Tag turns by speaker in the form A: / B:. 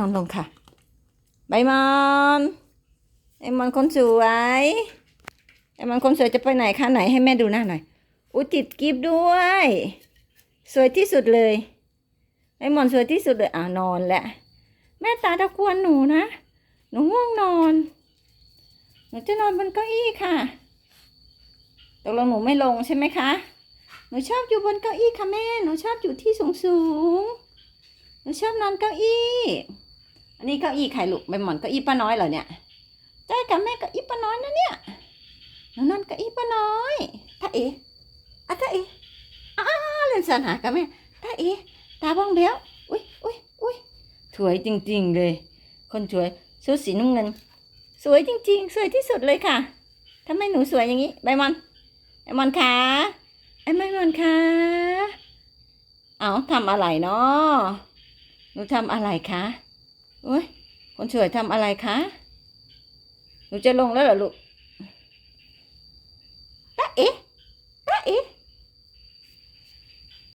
A: นอนลงค่ะใบมอนไอ้มอนคนสวยไอ้มอนคนสวยจะไปไหนคะไหนให้แม่ดูหน้าหน่อยอุ้ยติดกิฟด้วย สวยที่สุดเลยไอ้มอนสวยที่สุดเลยอ่านอนแหละแม่ตาตะกวนหนูนะ หนูง่วงนอน หนูจะนอนบนเก้าอี้ค่ะตกลงหนูไม่ลงใช่ไหมคะ หนูชอบอยู่บนเก้าอี้ค่ะแม่ หนูชอบอยู่ที่สูงสูงหนูชอบนอนเก้าอี้ อันนี้เก้าอี้ใครลูกใบหมอนเก้าอี้ป้าน้อยเหรอเนี่ยใช่กับแม่เก้าอี้ป้าน้อยนะเนี่ยหนูนอนเก้าอี้ป้าน้อยท่าเอ๋อะท่าเอ๋อ้าเล่นสนหากับแม่ท่าเอ๋ตาบ้องเบี้ยวอุ้ยอุ้ยอุ้ยสวยจริง ๆ เลย คนสวยชุดสีน้ำเงิน สวยจริง ๆ สวยที่สุดเลยค่ะทำไมหนูสวยอย่างนี้ใบมอนใบมอนคะไอ้ใบมอนคะเอาทำอะไรเนาะหนูทำอะไรคะ อ้ยคนสวยทำอะไรคะ หนูจะลงแล้วเหรอลูกตาเอ๋ตาเอ๋